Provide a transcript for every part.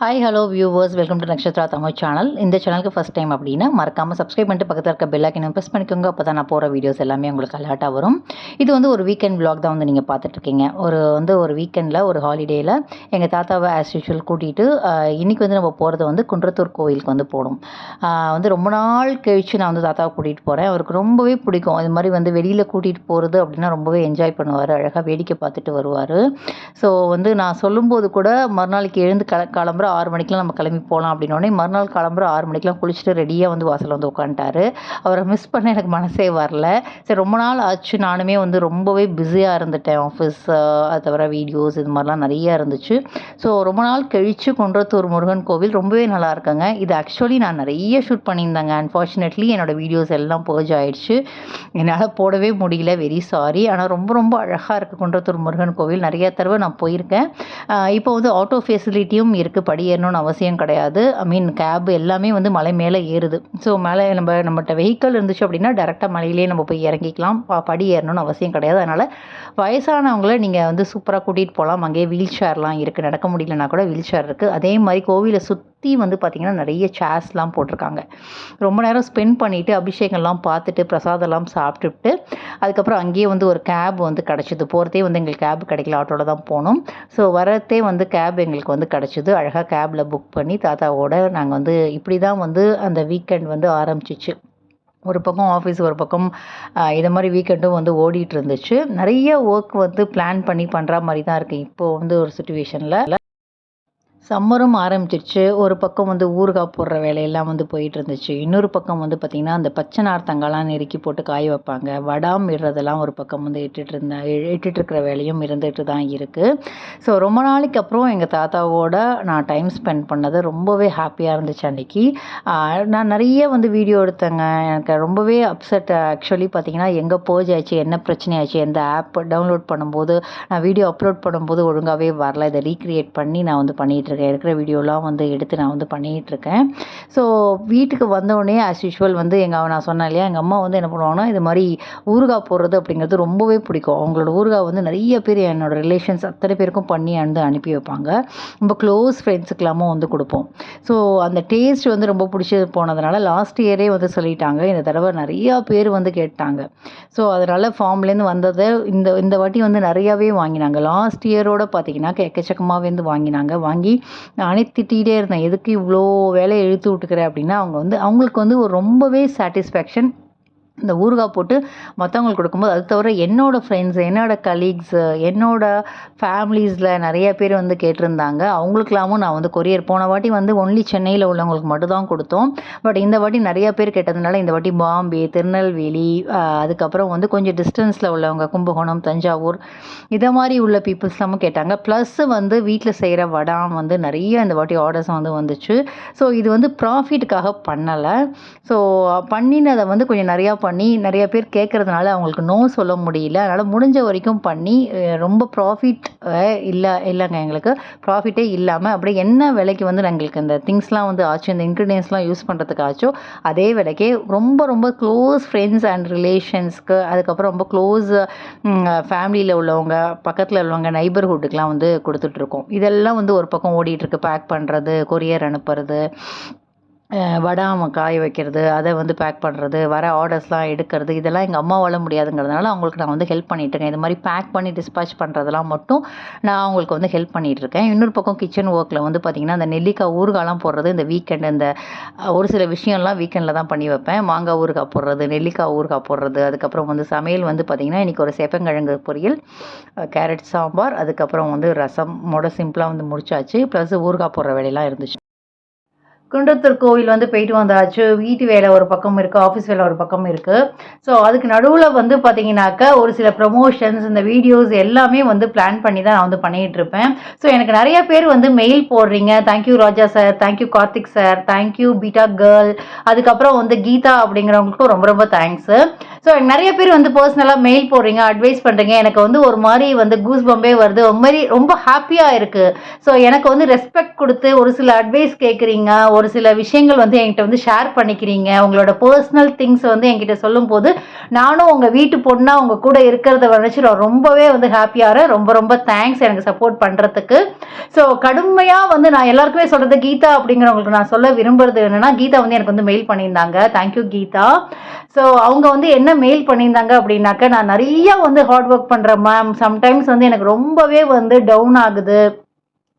Hi hello viewers welcome to Nakshatra Tamil channel இந்த சேனலுக்கு first time அப்படின்னா மறக்காமல் சப்ஸ்கிரைப் பண்ணிட்டு பக்கத்தில் இருக்க பெல்லாக்கினும் ப்ரெஸ் பண்ணிக்கோங்க. அப்போ தான் நான் போகிற வீடியோஸ் எல்லாமே உங்களுக்கு அலர்ட்டாக வரும். இது வந்து ஒரு வீக்கெண்ட் விளாக் தான் வந்து நீங்கள் பார்த்துட்ருக்கீங்க. ஒரு வந்து ஒரு வீக்கெண்டில் ஒரு ஹாலிடேயில் எங்கள் தாத்தாவை ஆஸ் யூஷுவல் கூட்டிகிட்டு இன்றைக்கி வந்து நம்ம போகிறது வந்து குன்றத்தூர் கோவிலுக்கு வந்து போகணும். வந்து ரொம்ப நாள் கழிச்சு நான் வந்து தாத்தாவை கூட்டிகிட்டு போகிறேன் அவருக்கு ரொம்பவே பிடிக்கும். இது மாதிரி வந்து வெளியில் கூட்டிகிட்டு போகிறது அப்படின்னா ரொம்பவே என்ஜாய் பண்ணுவார். அழகாக வேடிக்கை பார்த்துட்டு வருவார். ஸோ வந்து நான் சொல்லும்போது கூட மறுநாளைக்கு எழுந்து கிள கிளம்புற ஆறு மணிக்கெலாம் நம்ம கிளம்பி போகலாம் அப்படின்னோடனே மறுநாள் கிளம்புற ஆறு மணிக்கெலாம் குளிச்சுட்டு ரெடியாக வந்து வாசலில் வந்து உட்காந்துட்டாரு. அவரை மிஸ் பண்ண எனக்கு மனசே வரல. சரி ரொம்ப நாள் ஆச்சு. நானுமே வந்து ரொம்பவே பிஸியாக இருந்துட்டேன். ஆஃபீஸ் அது தவிர வீடியோஸ் இது மாதிரிலாம் நிறைய இருந்துச்சு. ஸோ ரொம்ப நாள் கழித்து குன்றத்தூர் முருகன் கோவில் ரொம்பவே நல்லா இருக்குங்க. இது ஆக்சுவலி நான் நிறைய ஷூட் பண்ணியிருந்தேங்க. அன்ஃபார்ச்சுனேட்லி என்னோடய வீடியோஸ் எல்லாம் பர்ஜ் ஆயிடுச்சு. என்னால் போடவே முடியல. வெரி சாரி ஆனால் ரொம்ப ரொம்ப அழகாக இருக்குது குன்றத்தூர் முருகன் கோவில். நிறைய தடவை நான் போயிருக்கேன். இப்போ வந்து ஆட்டோ ஃபெசிலிட்டியும் இருக்குது படி ஏறணும்னு அவசியம் கிடையாது. ஐ மீன் கேப் எல்லாமே வந்து மலை மேலே ஏறுது. ஸோ மேலே நம்ம நம்மகிட்ட வெஹிக்கிள் இருந்துச்சு அப்படின்னா டேரெக்டாக மலையிலே நம்ம போய் இறங்கிக்கலாம். படி ஏறணும்னு அவசியம் கிடையாது. அதனால் வயசானவங்கள நீங்கள் வந்து சூப்பராக கூட்டிகிட்டு போகலாம். அங்கேயே வீல் சேர்லாம் இருக்குது நடக்க முடியலனா கூட வீல் சேர் இருக்குது அதே மாதிரி கோவிலை சுற்றி வந்து பார்த்திங்கன்னா நிறைய சேர்ஸ்லாம் போட்டிருக்காங்க. ரொம்ப நேரம் ஸ்பெண்ட் பண்ணிவிட்டு அபிஷேகம்லாம் பார்த்துட்டு பிரசாதம்லாம் சாப்பிட்டுட்டு அதுக்கப்புறம் அங்கேயே வந்து ஒரு கேப் வந்து கிடச்சிது. போகிறதே வந்து எங்களுக்கு கேப் கிடைக்கல. ஆட்டோவில் தான் போனோம். ஸோ வரத்தே வந்து கேப் எங்களுக்கு வந்து கிடச்சிது. அழகாக கேபில் புக் பண்ணி தாத்தாவோட நாங்கள் வந்து இப்படி தான் வந்து அந்த வீக்கெண்ட் வந்து ஆரம்பிச்சிச்சு. ஒரு பக்கம் ஆஃபீஸ் ஒரு பக்கம் இது மாதிரி வீக்கெண்டும் வந்து ஓடிட்டு இருந்துச்சு. நிறைய ஒர்க் வந்து பிளான் பண்ணி பண்ணுற மாதிரி தான் இருக்குது இப்போது வந்து ஒரு சுச்சுவேஷனில் சம்மரும் ஆரம்பிச்சிருச்சு. ஒரு பக்கம் வந்து ஊறுகாய் போடுற வேலையெல்லாம் வந்து போயிட்டு இருந்துச்சு இன்னொரு பக்கம் வந்து பார்த்திங்கன்னா அந்த பச்சை நார்த்தங்காலாம் நெருக்கி போட்டு காய வைப்பாங்க. வடாம் இடுறதெல்லாம் ஒரு பக்கம் வந்து இட்டுட்டு இருந்தேன் இட்டுட்டு இருக்கிற வேலையும் இருந்துட்டு தான் இருக்குது ஸோ ரொம்ப நாளைக்கு அப்புறம் எங்கள் தாத்தாவோட நான் டைம் ஸ்பெண்ட் பண்ணது ரொம்பவே ஹாப்பியாக இருந்துச்சு அன்றைக்கி நான் நிறைய வந்து வீடியோ எடுத்தேங்க. எனக்கு ரொம்பவே அப்செட் ஆக்சுவலி பார்த்திங்கன்னா எங்கே போஜ் ஆச்சு என்ன பிரச்சனை ஆச்சு எந்த ஆப் டவுன்லோட் பண்ணும்போது நான் வீடியோ அப்லோட் பண்ணும்போது ஒழுங்காகவே வரல. இதை ரீக்ரியேட் பண்ணி நான் வந்து பண்ணிகிட்டு இருக்கேன் இருக்கிற வீடியோலாம் வந்து எடுத்து நான் வந்து பண்ணிகிட்டு இருக்கேன் ஸோ வீட்டுக்கு வந்தோடனே ஆஸ் யூஷுவல் வந்து எங்கள் நான் சொன்னேன் இல்லையா எங்கள் அம்மா வந்து என்ன பண்ணுவாங்கன்னா இது மாதிரி ஊறுகாய் போடுறது அப்படிங்கிறது ரொம்பவே பிடிக்கும். அவங்களோட ஊறுகாய் வந்து நிறைய பேர் என்னோட ரிலேஷன்ஸ் அத்தனை பேருக்கும் பண்ணி வந்து அனுப்பி வைப்பாங்க. ரொம்ப க்ளோஸ் ஃப்ரெண்ட்ஸுக்கெல்லாமும் வந்து கொடுப்போம். ஸோ அந்த டேஸ்ட் வந்து ரொம்ப பிடிச்சி போனதுனால லாஸ்ட் இயரே வந்து சொல்லிட்டாங்க. இந்த தடவை நிறையா பேர் வந்து கேட்டாங்க. ஸோ அதனால் ஃபார்ம்லேருந்து வந்ததை இந்த இந்த வாட்டி வந்து நிறையாவே வாங்கினாங்க. லாஸ்ட் இயரோட பார்த்தீங்கன்னா எக்கச்சக்கமாகவே வந்து வாங்கினாங்க. வாங்கி நானே திட்டிகிட்டே இருந்தேன். எதுக்கு இவ்வளோ வேலையை இழுத்து விட்டுக்கிற அப்படின்னா அவங்க வந்து அவங்களுக்கு வந்து ஒரு ரொம்பவே சாட்டிஸ்ஃபேக்ஷன் இந்த ஊறுகாய் போட்டு மற்றவங்களுக்கு கொடுக்கும்போது அது தவிர என்னோடய ஃப்ரெண்ட்ஸ் என்னோடய கலீக்ஸு என்னோடய ஃபேமிலிஸில் நிறைய பேர் வந்து கேட்டிருந்தாங்க. அவங்களுக்கெல்லாமும் நான் வந்து கொரியர் போன வாட்டி வந்து ஒன்லி சென்னையில் உள்ளவங்களுக்கு மட்டும் தான் கொடுத்தோம். பட் இந்த வாட்டி நிறைய பேர் கேட்டதுனால இந்த வாட்டி பாம்பே திருநெல்வேலி அதுக்கப்புறம் வந்து கொஞ்சம் டிஸ்டன்ஸில் உள்ளவங்க கும்பகோணம் தஞ்சாவூர் இதை மாதிரி உள்ள பீப்புள்ஸ்லாமும் கேட்டாங்க. ப்ளஸ் வந்து வீட்டில் செய்கிற வடாம் வந்து நிறைய இந்த வாட்டி ஆர்டர்ஸ் வந்து வந்துச்சு. ஸோ இது வந்து ப்ராஃபிட்டுக்காக பண்ணலை. ஸோ பண்ணினதை வந்து கொஞ்சம் நிறையா பண்ணி நிறைய பேர் கேட்குறதுனால அவங்களுக்கு நோ சொல்ல முடியல. அதனால் முடிஞ்ச வரைக்கும் பண்ணி ரொம்ப ப்ராஃபிட் இல்லை இல்லைங்க எங்களுக்கு. ப்ராஃபிட்டே இல்லாமல் அப்படியே என்ன விலைக்கு வந்து எங்களுக்கு இந்த திங்ஸ்லாம் வந்து ஆச்சு இந்த இன்க்ரீடியன்ஸ்லாம் யூஸ் பண்ணுறதுக்கு ஆச்சோ அதே விலைக்கே ரொம்ப ரொம்ப க்ளோஸ் ஃப்ரெண்ட்ஸ் அண்ட் ரிலேஷன்ஸ்க்கு அதுக்கப்புறம் ரொம்ப க்ளோஸ் ஃபேமிலியில் உள்ளவங்க பக்கத்தில் உள்ளவங்க நைபர்ஹுட்டுக்கெலாம் வந்து கொடுத்துட்ருக்கோம் இதெல்லாம் வந்து ஒரு பக்கம் ஓடிட்டுருக்கு பேக் பண்ணுறது கொரியர் அனுப்புறது வடாம காய வைக்கிறது அதை வந்து பேக் பண்ணுறது வர ஆர்டர்ஸ்லாம் எடுக்கிறது இதெல்லாம் எங்கள் அம்மாவால் முடியாதுங்கிறதுனால அவங்களுக்கு நான் வந்து ஹெல்ப் பண்ணிகிட்ருக்கேன் இது மாதிரி பேக் பண்ணி டிஸ்பேச் பண்ணுறதெல்லாம் மட்டும் நான் அவங்களுக்கு வந்து ஹெல்ப் பண்ணிகிட்ருக்கேன் இன்னொரு பக்கம் கிச்சன் ஒர்க்கில் வந்து பார்த்திங்கன்னா அந்த நெல்லிக்காய் ஊறுகாலாம் போடுறது இந்த வீக்கெண்ட் இந்த ஒரு சில விஷயம்லாம் வீக்கெண்டில் தான் பண்ணி வைப்பேன். மாங்காய் ஊறுகாய் போடுறது நெல்லிக்காய் ஊறுகாய் போடுறது அதுக்கப்புறம் வந்து சமையல் வந்து பார்த்திங்கன்னா இன்றைக்கி ஒரு சேப்பங்கிழங்கு பொரியல் கேரட் சாம்பார் அதுக்கப்புறம் வந்து ரசம் மோட சிம்பிளாக வந்து முடிச்சாச்சு. ப்ளஸ் ஊறுகாய் போடுற வேலையெல்லாம் இருந்துச்சு. குன்றத்தூர் கோவில் வந்து போயிட்டு வந்தாச்சு. வீட்டு வேலை ஒரு பக்கம் இருக்குது ஆஃபீஸ் வேலை ஒரு பக்கம் இருக்குது ஸோ அதுக்கு நடுவில் வந்து பார்த்தீங்கன்னாக்கா ஒரு சில ப்ரொமோஷன்ஸ் இந்த வீடியோஸ் எல்லாமே வந்து பிளான் பண்ணி தான் நான் வந்து பண்ணிகிட்டு இருப்பேன். ஸோ எனக்கு நிறைய பேர் வந்து மெயில் போடுறீங்க. Thank you Raja sir thank you Karthik sir thank you beta girl அதுக்கப்புறம் வந்து கீதா அப்படிங்கிறவங்களுக்கும் ரொம்ப ரொம்ப தேங்க்ஸு ஸோ நிறைய பேர் வந்து பர்சனலாக மெயில் போடுறீங்க அட்வைஸ் பண்ணுறீங்க எனக்கு வந்து ஒரு மாதிரி வந்து கூஸ் பம்பே வருது. ஒரு மாதிரி ரொம்ப ஹாப்பியாக இருக்குது ஸோ எனக்கு வந்து ரெஸ்பெக்ட் கொடுத்து ஒரு சில அட்வைஸ் கேட்குறீங்க ஒரு சில விஷயங்கள் வந்து என்கிட்ட வந்து ஷேர் பண்ணிக்கிறீங்க. உங்களோட பர்சனல் திங்ஸ் வந்து என்கிட்ட சொல்லும்போது நானும் உங்கள் வீட்டு பொண்ணாக உங்கள் கூட இருக்கிறத நினச்சி நான் ரொம்பவே வந்து ஹாப்பியாக ரொம்ப ரொம்ப தேங்க்ஸ் எனக்கு சப்போர்ட் பண்ணுறதுக்கு ஸோ கடுமையாக வந்து நான் எல்லாருக்குமே சொல்கிறது கீதா அப்படிங்கிறவங்களுக்கு நான் சொல்ல விரும்புறது என்னென்னா கீதா வந்து எனக்கு வந்து மெயில் பண்ணியிருந்தாங்க. தேங்க்யூ கீதா. ஸோ அவங்க வந்து என்ன மெயில் பண்ணியிருந்தாங்க அப்படின்னாக்க நான் நிறையா வந்து ஹார்ட் ஒர்க் பண்ணுறேன் மேம் சம்டைம்ஸ் வந்து எனக்கு ரொம்பவே வந்து டவுன் ஆகுது.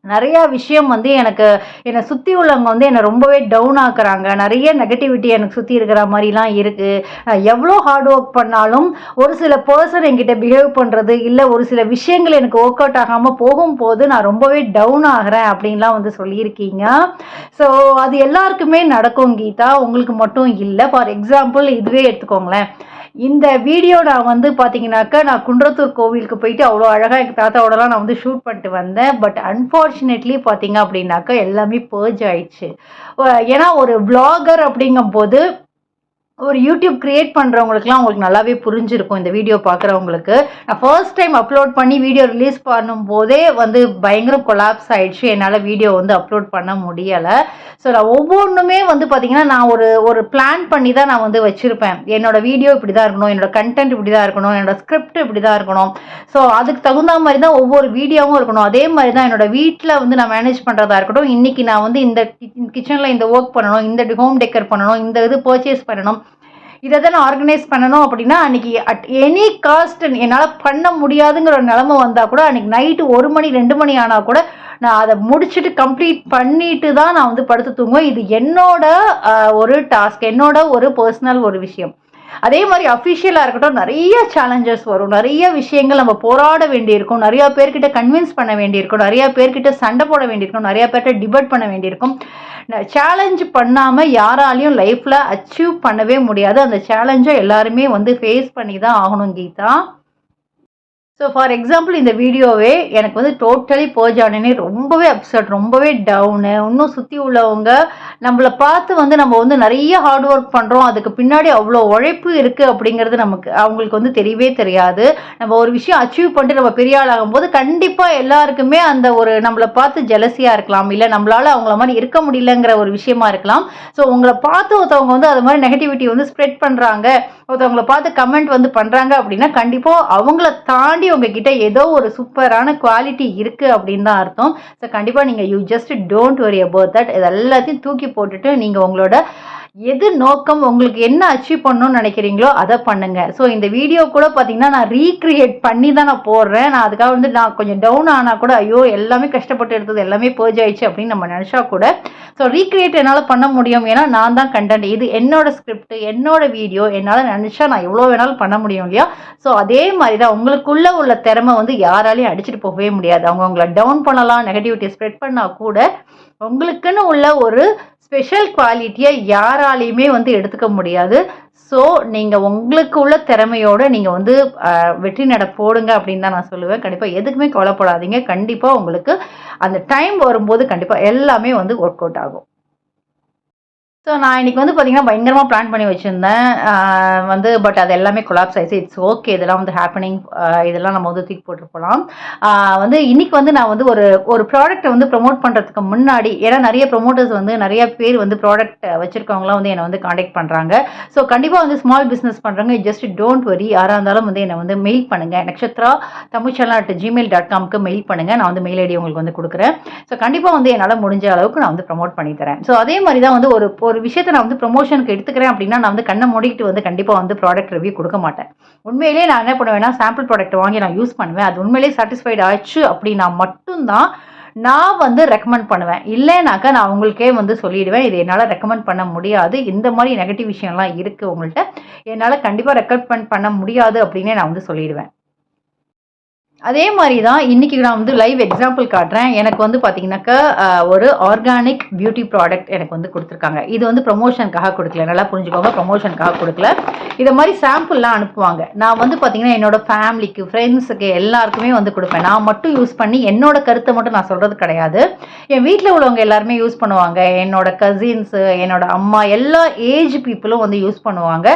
நிறையா விஷயம் வந்து எனக்கு என்னை சுற்றி உள்ளவங்க வந்து என்னை ரொம்பவே டவுன் ஆக்குறாங்க. நிறைய நெகட்டிவிட்டி எனக்கு சுற்றி இருக்கிற மாதிரிலாம் இருக்குது நான் எவ்வளோ ஹார்ட் ஒர்க் பண்ணாலும் ஒரு சில பர்சன் என்கிட்ட பிஹேவ் பண்ணுறது இல்லை ஒரு சில விஷயங்கள் எனக்கு ஒர்க் அவுட் ஆகாமல் போகும்போது நான் ரொம்பவே டவுன் ஆகிறேன் அப்படின்லாம் வந்து சொல்லியிருக்கீங்க. ஸோ அது எல்லாருக்குமே நடக்கும் கீதா. உங்களுக்கு மட்டும் இல்லை. ஃபார் எக்ஸாம்பிள் இதுவே எடுத்துக்கோங்களேன். இந்த வீடியோ நான் வந்து பார்த்தீங்கன்னாக்கா நான் குன்றத்தூர் கோவிலுக்கு போயிட்டு அவ்வளோ அழகாக எங்கள் தாத்தாவோடலாம் நான் வந்து ஷூட் பண்ணிட்டு வந்தேன். பட் அன்ஃபார்ச்சுனேட்லி பார்த்தீங்க அப்படின்னாக்கா எல்லாமே பர்ஜ் ஆயிடுச்சு. ஏன்னா ஒரு vlogger அப்படிங்கும்போது ஒரு யூடியூப் கிரியேட் பண்ணுறவங்களுக்குலாம் உங்களுக்கு நல்லாவே புரிஞ்சிருக்கும் இந்த வீடியோ பார்க்குறவங்களுக்கு நான் ஃபர்ஸ்ட் டைம் அப்லோட் பண்ணி வீடியோ ரிலீஸ் பண்ணும்போதே வந்து பயங்கர கொலாப்ஸ் ஆகிடுச்சு என்னால் வீடியோ வந்து அப்லோட் பண்ண முடியலை. ஸோ நான் ஒவ்வொன்றுமே வந்து பார்த்திங்கன்னா நான் ஒரு ஒரு பிளான் பண்ணி தான் நான் வந்து வச்சுருப்பேன். என்னோடய வீடியோ இப்படி தான் இருக்கணும் என்னோடய கண்டென்ட் இப்படி தான் இருக்கணும் என்னோடய ஸ்கிரிப்ட் இப்படி தான் இருக்கணும். ஸோ அதுக்கு தகுந்த மாதிரி தான் ஒவ்வொரு வீடியோவும் இருக்கணும். அதே மாதிரி தான் என்னோட வீட்டில் வந்து நான் மேனேஜ் பண்ணுறதா இருக்கட்டும் இன்றைக்கி நான் வந்து இந்த கிச்சனில் இந்த ஒர்க் பண்ணணும் இந்த ஹோம் டெக்கர் பண்ணணும் இந்த இது பர்ச்சேஸ் பண்ணணும். இதை தான் நான் ஆர்கனைஸ் பண்ணணும் அப்படின்னா அன்றைக்கி அட் எனி காஸ்ட் என்னால் பண்ண முடியாதுங்கிற ஒரு நிலமை வந்தால் கூட அன்றைக்கி நைட்டு ஒரு மணி ரெண்டு மணி ஆனால் கூட நான் அதை முடிச்சுட்டு கம்ப்ளீட் பண்ணிட்டு தான் நான் வந்து படுத்து தூங்குவேன். இது என்னோட ஒரு டாஸ்க் என்னோட ஒரு பர்சனல் ஒரு விஷயம். அதே மாதிரி அஃபிஷியலாக இருக்கட்டும் நிறைய சேலஞ்சஸ் வரும். நிறைய விஷயங்கள் நம்ம போராட வேண்டியிருக்கும். நிறைய பேர்கிட்ட கன்வின்ஸ் பண்ண வேண்டியிருக்கும். நிறைய பேர்கிட்ட சண்டை போட வேண்டியிருக்கும். நிறைய பேர்கிட்ட டிபேட் பண்ண வேண்டியிருக்கும். சேலஞ்ச் பண்ணாமல் யாராலையும் லைஃப்பில் அச்சீவ் பண்ணவே முடியாது. அந்த சேலஞ்சை எல்லாருமே வந்து ஃபேஸ் பண்ணி தான் ஆகணும் கீதா. ஸோ ஃபார் எக்ஸாம்பிள் இந்த வீடியோவே எனக்கு வந்து டோட்டலி போஜானே ரொம்பவே அப்செட் ரொம்பவே டவுனு இன்னும் சுற்றி உள்ளவங்க நம்மளை பார்த்து வந்து நம்ம வந்து நிறைய ஹார்ட் ஒர்க் பண்ணுறோம் அதுக்கு பின்னாடி அவ்வளோ உழைப்பு இருக்குது அப்படிங்கிறது நமக்கு அவங்களுக்கு வந்து தெரியவே தெரியாது. நம்ம ஒரு விஷயம் அச்சீவ் பண்ணிட்டு நம்ம பெரிய ஆளாகும் போது கண்டிப்பாக எல்லாருக்குமே அந்த ஒரு நம்மளை பார்த்து ஜெலசியாக இருக்கலாம் இல்லை நம்மளால் அவங்கள மாதிரி இருக்க முடியலங்கிற ஒரு விஷயமா இருக்கலாம். ஸோ உங்களை பார்த்து ஒருத்தவங்க வந்து அது மாதிரி நெகட்டிவிட்டி வந்து ஸ்ப்ரெட் பண்ணுறாங்க ஒருத்தவங்களை பார்த்து கமெண்ட் வந்து பண்ணுறாங்க அப்படின்னா கண்டிப்பாக அவங்கள தாண்டி உங்ககிட்ட ஏதோ ஒரு சூப்பரான குவாலிட்டி இருக்குது அப்படின்னு தான் அர்த்தம். ஸோ கண்டிப்பாக நீங்கள் you just don't worry about that இது எல்லாத்தையும் தூக்கி போட்டுட்டு நீங்கள் உங்களோட எது நோக்கம் உங்களுக்கு என்ன அச்சீவ் பண்ணணும்னு நினைக்கிறீங்களோ அதை பண்ணுங்க. ஸோ இந்த வீடியோ கூட பார்த்தீங்கன்னா நான் ரீக்ரியேட் பண்ணி தான் நான் போடுறேன். நான் அதுக்காக வந்து நான் கொஞ்சம் டவுன் ஆனால் கூட ஐயோ எல்லாமே கஷ்டப்பட்டு எடுத்தது எல்லாமே பேர்ஜ் ஆயிடுச்சு அப்படின்னு நம்ம நினச்சா கூட ஸோ ரீக்ரியேட் என்னால் பண்ண முடியும். ஏன்னா நான் தான் கண்டென்ட் இது என்னோட ஸ்கிரிப்ட் என்னோட வீடியோ என்னால் நினச்சா நான் எவ்வளோ வேணாலும் பண்ண முடியும் இல்லையா? ஸோ அதே மாதிரி தான் உங்களுக்குள்ள உள்ள திறமை வந்து யாராலையும் அடிச்சுட்டு போகவே முடியாது. அவங்க உங்களை டவுன் பண்ணலாம் நெகட்டிவிட்டி ஸ்ப்ரெட் பண்ணால் கூட உங்களுக்குன்னு உள்ள ஒரு ஸ்பெஷல் குவாலிட்டியை யாராலையுமே வந்து எடுத்துக்க முடியாது. ஸோ நீங்கள் உங்களுக்கு உள்ள திறமையோடு நீங்கள் வந்து வெற்றி நட போடுங்க அப்படின்னு தான் நான் சொல்லுவேன். கண்டிப்பாக எதுக்குமே கவலைப்படாதீங்க. கண்டிப்பாக உங்களுக்கு அந்த டைம் வரும்போது கண்டிப்பாக எல்லாமே வந்து ஒர்க் அவுட் ஆகும். ஸோ நான் இன்னைக்கு வந்து பார்த்தீங்கன்னா பயங்கரமாக பிளான் பண்ணி வச்சுருந்தேன். வந்து பட் அது எல்லாமே கொலாப்ஸ் ஆயிடுச்சு. இட்ஸ் ஓகே இதெல்லாம் வந்து ஹேப்பனிங் இதெல்லாம் நம்ம வந்து தூக்கி போட்டு போகலாம் வந்து இன்னைக்கு வந்து நான் வந்து ஒரு ஒரு ப்ராடக்ட்டை வந்து ப்ரோமோட் பண்ணுறதுக்கு முன்னாடி ஏன்னா நிறைய ப்ரொமோட்டர்ஸ் வந்து நிறைய பேர் வந்து ப்ராடக்ட் வச்சுருக்கவங்களாம் வந்து என்னை வந்து காண்டாக்ட் பண்ணுறாங்க ஸோ கண்டிப்பாக வந்து ஸ்மால் பிஸ்னஸ் பண்ணுறவங்க ஜஸ்ட் டோன்ட் வரி யாராக இருந்தாலும் வந்து என்னை வந்து மெயில் பண்ணுங்கள் Nakshatra Tamil at Gmail dot காம்க்கு mail பண்ணுங்கள் நான் வந்து மெயில் ஐடி உங்களுக்கு வந்து கொடுக்குறேன். ஸோ கண்டிப்பாக வந்து என்னால் முடிஞ்ச அளவுக்கு நான் வந்து ப்ரொமோட் பண்ணி தரேன். ஸோ அதே மாதிரி தான் வந்து ஒரு ஒரு விஷயத்தை நான் வந்து ப்ரொமோஷனுக்கு எடுத்துக்கிறேன் அப்படின்னா நான் வந்து கண்ணை மூடிக்கிட்டு வந்து கண்டிப்பாக வந்து ப்ராடக்ட் ரிவ்யூ கொடுக்க மாட்டேன். உண்மையிலேயே நான் என்ன பண்ணுவேன்னா சாம்பிள் ப்ராடக்ட் வாங்கி நான் யூஸ் பண்ணுவேன். அது உண்மையிலேயே சாட்டிஸ்ஃபைட் ஆச்சு அப்படின்னா மட்டும்தான் நான் வந்து ரெக்கமெண்ட் பண்ணுவேன். இல்லைனாக்கா நான் உங்களுக்கே வந்து சொல்லிடுவேன் இது என்னால் ரெக்கமெண்ட் பண்ண முடியாது. இந்த மாதிரி நெகட்டிவ் விஷயம்லாம் இருக்குது உங்கள்கிட்ட என்னால் கண்டிப்பாக ரெக்கமெண்ட் பண்ண முடியாது அப்படின்னே நான் வந்து சொல்லிடுவேன். அதே மாதிரி தான் இன்றைக்கி நான் வந்து லைவ் எக்ஸாம்பிள் காட்டுறேன். எனக்கு வந்து பார்த்தீங்கன்னாக்கா ஒரு ஆர்கானிக் பியூட்டி ப்ராடக்ட் எனக்கு வந்து கொடுத்துருக்காங்க. இது வந்து ப்ரொமோஷனுக்காக கொடுக்கல. நல்லா புரிஞ்சுக்கோங்க ப்ரொமோஷனுக்காக கொடுக்கல. இதை மாதிரி சாம்பிள்லாம் அனுப்புவாங்க. நான் வந்து பார்த்தீங்கன்னா என்னோட ஃபேமிலிக்கு ஃப்ரெண்ட்ஸுக்கு எல்லாருக்குமே வந்து கொடுப்பேன். நான் மட்டும் யூஸ் பண்ணி என்னோட கருத்தை மட்டும் நான் சொல்கிறது கிடையாது. என் வீட்டில் உள்ளவங்க எல்லாருமே யூஸ் பண்ணுவாங்க. என்னோட கசின்ஸு என்னோட அம்மா எல்லா ஏஜ் பீப்புளும் வந்து யூஸ் பண்ணுவாங்க.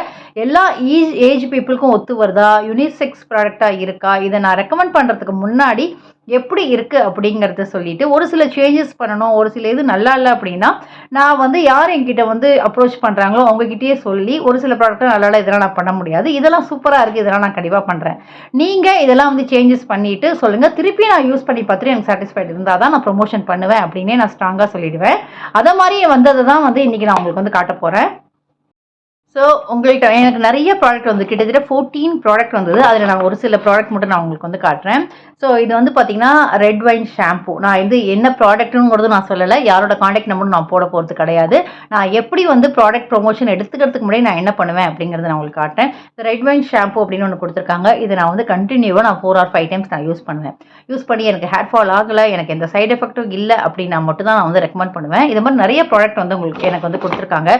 எல்லா ஏஜ் ஏஜ் பீப்புளுக்கும் ஒத்து வருதா? யூனிசெக்ஸ் ப்ராடக்டாக இருக்கா? இதை நான் ரெக்கமெண்ட் பண்ணுறதுக்கு முன்னாடி எப்படி இருக்குது அப்படிங்கிறத சொல்லிட்டு ஒரு சில சேஞ்சஸ் பண்ணணும் ஒரு சில இது நல்லா இல்லை அப்படின்னா நான் வந்து யார் என்கிட்ட வந்து அப்ரோச் பண்ணுறாங்களோ அவங்ககிட்டயே சொல்லி ஒரு சில ப்ராடக்ட் நல்லா இல்லை இதெல்லாம் நான் பண்ண முடியாது. இதெல்லாம் சூப்பராக இருக்குது இதெல்லாம் நான் கண்டிப்பாக பண்ணுறேன் நீங்கள் இதெல்லாம் வந்து சேஞ்சஸ் பண்ணிவிட்டு சொல்லுங்கள் திருப்பி நான் யூஸ் பண்ணி பார்த்துட்டு எனக்கு சாட்டிஸ்ஃபைட் இருந்தால் தான் நான் ப்ரொமோஷன் பண்ணுவேன் அப்படின்னே நான் ஸ்ட்ராங்காக சொல்லிடுவேன். அதை மாதிரியே வந்ததை தான் வந்து இன்றைக்கி நான் உங்களுக்கு வந்து காட்ட போகிறேன் ஸோ உங்கள்கிட்ட எனக்கு நிறைய ப்ராடக்ட் வந்து கிட்டத்தட்ட ஃபோர்டீன் ப்ராடக்ட் வந்தது. அதில் நான் ஒரு சில ப்ராடக்ட் மட்டும் நான் உங்களுக்கு வந்து காட்டுறேன். ஸோ இது வந்து பார்த்தீங்கன்னா ரெட் வைன் ஷாம்பு நான் இது என்ன ப்ராடக்ட்டுங்கிறது நான் சொல்லலை. யாரோட காண்டாக்ட் நம்பரும் நான் போட போகிறது கிடையாது. நான் எப்படி வந்து ப்ராடக்ட் ப்ரொமோஷன் எடுத்துக்கிறதுக்கு முன்னாடி நான் என்ன பண்ணுவேன் அப்படிங்கிறத நான் உங்களுக்கு காட்டுறேன். இந்த ரெட் வைன் ஷாம்பு அப்படின்னு ஒன்று கொடுத்துருக்காங்க. இதை நான் வந்து கண்டினியூவாக நான் ஃபோர் ஆர் ஃபைவ் டைம்ஸ் நான் யூஸ் பண்ணுவேன். யூஸ் பண்ணி எனக்கு ஹேர் ஃபால் ஆகலை எனக்கு எந்த சைட் எஃபெக்ட்டும் இல்லை அப்படின்னா மட்டும் தான் நான் வந்து ரெக்கமெண்ட் பண்ணுவேன். இது மாதிரி நிறைய ப்ராடக்ட் வந்து உங்களுக்கு எனக்கு வந்து கொடுத்துருக்காங்க.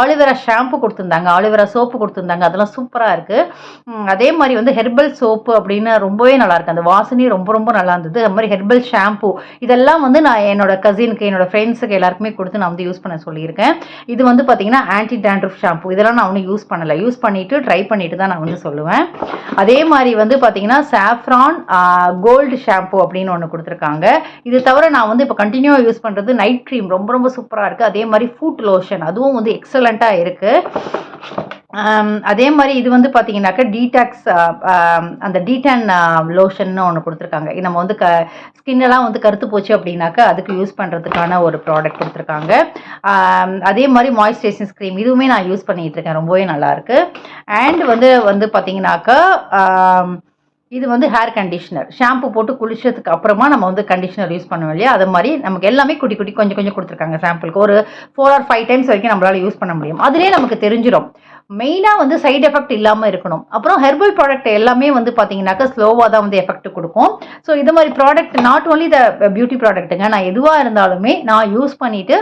ஆலிவேரா ஷாம்பு கொடுத்துருந்தாங்க. ஆலிவேரா சோப்பு கொடுத்துருந்தாங்க. அதெல்லாம் சூப்பராக இருக்குது அதே மாதிரி வந்து ஹெர்பல் சோப்பு அப்படின்னு ரொம்பவே நல்லாயிருக்கு அந்த வாசனையும் ரொம்ப ரொம்ப நல்லா இருந்தது. அது மாதிரி ஹெர்பல் ஷாம்பு. இதெல்லாம் வந்து நான் என்னோட கசினுக்கு என்னோட ஃப்ரெண்ட்ஸுக்கு எல்லாருக்குமே கொடுத்து நான் வந்து யூஸ் பண்ண சொல்லியிருக்கேன். இது வந்து பார்த்தீங்கன்னா ஆன்டி டேண்ட்ரஃப் ஷாம்பு இதெல்லாம் நான் ஒன்றும் யூஸ் பண்ணலை. யூஸ் பண்ணிவிட்டு ட்ரை பண்ணிட்டு தான் நான் வந்து சொல்லுவேன். அதே மாதிரி வந்து பார்த்தீங்கன்னா சாஃப்ரான் கோல்டு ஷாம்பு அப்படின்னு ஒன்று கொடுத்துருக்காங்க. இது தவிர நான் வந்து இப்போ கண்டினியூவாக யூஸ் பண்ணுறது நைட் க்ரீம் ரொம்ப ரொம்ப சூப்பராக இருக்குது அதே மாதிரி ஃபுட் லோஷன் அதுவும் வந்து எக்ஸலண்ட்டாக இருக்குது அதே மாதிரி இது வந்து பார்த்தீங்கன்னாக்கா டீடாக்ஸ் அந்த டீடான் லோஷன்னு ஒன்று கொடுத்துருக்காங்க. நம்ம வந்து க ஸ்கின்னெல்லாம் வந்து கருத்து போச்சு அப்படின்னாக்கா அதுக்கு யூஸ் பண்ணுறதுக்கான ஒரு ப்ராடக்ட் கொடுத்துருக்காங்க. அதே மாதிரி மாய்ஸ்சரைசிங் ஸ்க்ரீம் இதுவுமே நான் யூஸ் பண்ணிகிட்டு இருக்கேன். ரொம்பவே நல்லாயிருக்கு அண்ட் வந்து வந்து பார்த்தீங்கன்னாக்கா இது வந்து ஹேர் கண்டிஷனர் ஷாம்பு போட்டு குளிச்சதுக்கு அப்புறமா நம்ம வந்து கண்டிஷனர் யூஸ் பண்ணுவோம் இல்லையா? அது மாதிரி நமக்கு எல்லாமே குட்டி குட்டி கொஞ்சம் கொஞ்சம் கொடுத்துருக்காங்க சாம்பிளுக்கு ஒரு ஃபோர் ஆர் ஃபைவ் டைம்ஸ் வரைக்கும் நம்மளால யூஸ் பண்ண முடியும். அதுலேயே நமக்கு தெரிஞ்சிடும் மெயினாக வந்து சைடு எஃபெக்ட் இல்லாமல் இருக்கணும். அப்புறம் ஹெர்பல் ப்ராடக்ட் எல்லாமே வந்து பார்த்தீங்கன்னாக்கா ஸ்லோவாக தான் வந்து எஃபெக்ட் கொடுக்கும். ஸோ இது மாதிரி product not only the beauty ப்ராடக்ட்டுங்க நான் எதுவாக இருந்தாலுமே நான் யூஸ் பண்ணிவிட்டு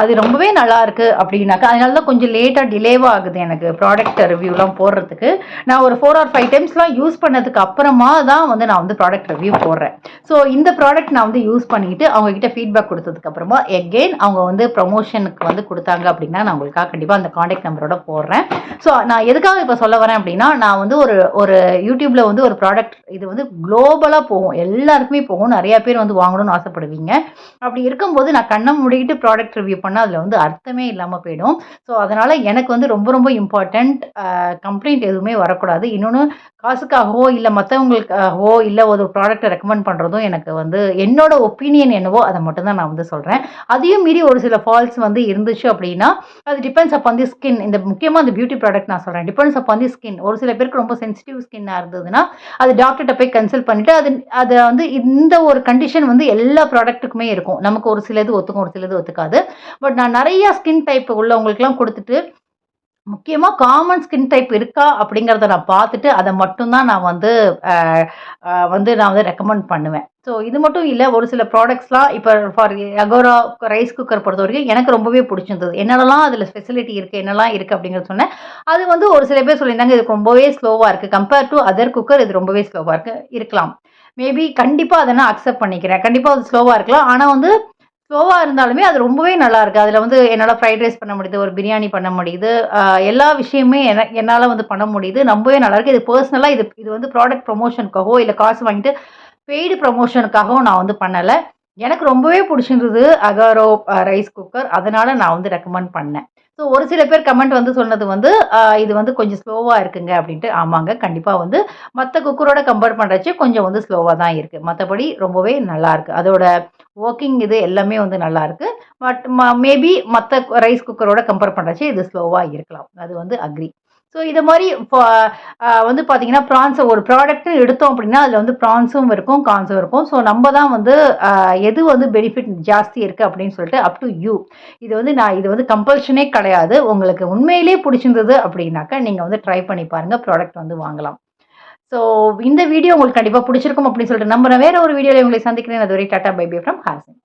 அது ரொம்பவே நல்லா இருக்கு அப்படின்னாக்கா அதனால தான் கொஞ்சம் லேட்டாக டிலேவாக ஆகுது எனக்கு ப்ராடக்ட் ரிவ்யூலாம் போடுறதுக்கு. நான் ஒரு ஃபோர் ஆர் ஃபைவ் டைம்ஸ்லாம் யூஸ் பண்ணதுக்கு அப்புறமா தான் வந்து நான் வந்து ப்ராடக்ட் ரிவ்யூ போடுறேன். ஸோ இந்த ப்ராடக்ட் நான் வந்து யூஸ் பண்ணிட்டு அவங்க கிட்ட ஃபீட்பேக் கொடுத்ததுக்கு அப்புறமா எகெயின் அவங்க வந்து ப்ரொமோஷனுக்கு வந்து கொடுத்தாங்க அப்படின்னா நான் உங்களுக்காக கண்டிப்பாக அந்த காண்டாக்ட் நம்பரோட போடுறேன். ஸோ நான் எதுக்காக இப்போ சொல்ல வரேன் அப்படின்னா நான் வந்து ஒரு ஒரு யூடியூப்ல வந்து ஒரு ப்ராடக்ட் இது வந்து குளோபலாக போகும். எல்லாருக்குமே போகும். நிறைய பேர் வந்து வாங்கணும்னு ஆசைப்படுவீங்க. அப்படி இருக்கும்போது நான் கண்ணை முடிக்கிட்டு ப்ராடக்ட் ரிவ்யூ பண்ணால் அதில் வந்து அர்த்தமே இல்லாமல் போயிடும். ஸோ அதனால் எனக்கு வந்து ரொம்ப ரொம்ப இம்பார்ட்டண்ட் கம்ப்ளைண்ட் எதுவுமே வரக்கூடாது. இன்னொன்று காசுக்காகவோ இல்லை மற்றவங்களுக்காகவோ இல்லை ஒரு ப்ராடக்ட்டை ரெக்கமெண்ட் பண்ணுறதும் எனக்கு வந்து என்னோட ஒப்பீனியன் என்னவோ அதை மட்டும்தான் நான் வந்து சொல்கிறேன் அதையும் மீறி ஒரு சில ஃபால்ஸ் வந்து இருந்துச்சு அப்படின்னா அது டிபெண்ட்ஸ் அப்பான் தி ஸ்கின் இந்த முக்கியமாக அந்த பியூட்டி ப்ராடக்ட் நான் சொல்கிறேன் டிபெண்ட்ஸ் அப்பான் தி ஸ்கின் ஒரு சில பேருக்கு ரொம்ப சென்சிட்டிவ் ஸ்கின்னாக இருந்ததுன்னா அது டாக்டர்கிட்ட போய் கன்சல்ட் பண்ணிட்டு அது அதை வந்து இந்த ஒரு கண்டிஷன் வந்து எல்லா ப்ராடக்ட்டுக்குமே இருக்கும். நமக்கு ஒரு சிலது ஒத்துக்கும் ஒரு சிலது ஒத்துக்காது. பட் நான் நிறைய ஸ்கின் டைப் உள்ளவங்களுக்குலாம் கொடுத்துட்டு முக்கியமாக காமன் ஸ்கின் டைப் இருக்கா அப்படிங்கிறத நான் பார்த்துட்டு அதை மட்டும்தான் நான் வந்து வந்து நான் வந்து ரெக்கமெண்ட் பண்ணுவேன். ஸோ இது மட்டும் இல்லை ஒரு சில ப்ராடக்ட்ஸ்லாம் இப்போ ஃபார் அகோரா ரைஸ் குக்கர் பொறுத்த வரைக்கும் எனக்கு ரொம்பவே பிடிச்சிருந்தது. என்னெல்லாம் அதில் ஃபெசிலிட்டி இருக்குது என்னெல்லாம் இருக்குது அப்படிங்கிறது சொன்னேன். அது வந்து ஒரு சில பேர் சொல்லியிருந்தாங்க இது ரொம்பவே ஸ்லோவாக இருக்குது கம்பேர் டு அதர் குக்கர் இது ரொம்பவே ஸ்லோவாக இருக்குது இருக்கலாம். மேபி கண்டிப்பாக அதை நான் அக்செப்ட் பண்ணிக்கிறேன். கண்டிப்பாக அது ஸ்லோவாக இருக்கலாம். ஆனால் வந்து ஸ்லோவாக இருந்தாலுமே அது ரொம்பவே நல்லா இருக்குது அதில் வந்து என்னால் ஃப்ரைட் ரைஸ் பண்ண முடியுது ஒரு பிரியாணி பண்ண முடியுது. எல்லா விஷயமே என என்னால் வந்து பண்ண முடியுது. ரொம்பவே நல்லாயிருக்கு. இது பர்சனலாக இது இது வந்து ப்ராடக்ட் ப்ரொமோஷனுக்காகவோ இல்லை காசு வாங்கிட்டு பெய்டு ப்ரொமோஷனுக்காகவும் நான் வந்து பண்ணலை. எனக்கு ரொம்பவே பிடிச்சிருந்தது அகாரோ ரைஸ் குக்கர் அதனால் நான் வந்து ரெக்கமெண்ட் பண்ணேன். ஸோ ஒரு சில பேர் கமெண்ட் வந்து சொன்னது வந்து இது வந்து கொஞ்சம் ஸ்லோவாக இருக்குங்க அப்படின்ட்டு. ஆமாங்க கண்டிப்பாக வந்து மற்ற குக்கரோட கம்பேர் பண்ணுறச்சு கொஞ்சம் வந்து ஸ்லோவாக தான் இருக்குது மற்றபடி ரொம்பவே நல்லாயிருக்கு. அதோட ஒர்க்கிங் இது எல்லாமே வந்து நல்லாயிருக்கு பட் மேபி மற்ற ரைஸ் குக்கரோட கம்பேர் பண்ணுறச்சு இது ஸ்லோவாக இருக்கலாம். அது வந்து அக்ரி ஸோ இதை மாதிரி ஃப- வந்து பார்த்தீங்கன்னா ப்ரான்ஸை ஒரு ப்ராடக்ட்னு எடுத்தோம் அப்படின்னா அதில் வந்து ப்ரான்ஸும் இருக்கும் கான்ஸும் இருக்கும். ஸோ நம்ம தான் வந்து எது வந்து பெனிஃபிட் ஜாஸ்தி இருக்குது அப்படின்னு சொல்லிட்டு அப் டு யூ இது வந்து நான் இது வந்து கம்பல்ஷனே கிடையாது. உங்களுக்கு உண்மையிலே பிடிச்சிருந்தது அப்படின்னாக்கா நீங்கள் வந்து ட்ரை பண்ணி பாருங்கள் ப்ராடக்ட் வந்து வாங்கலாம். ஸோ இந்த வீடியோ உங்களுக்கு கண்டிப்பாக பிடிச்சிருக்கும் அப்படின்னு சொல்லிட்டு நம்புகிறேன் வேற ஒரு வீடியோவில் உங்களை சந்திக்கிறேன். அதுவரை tata bye bye from Hassan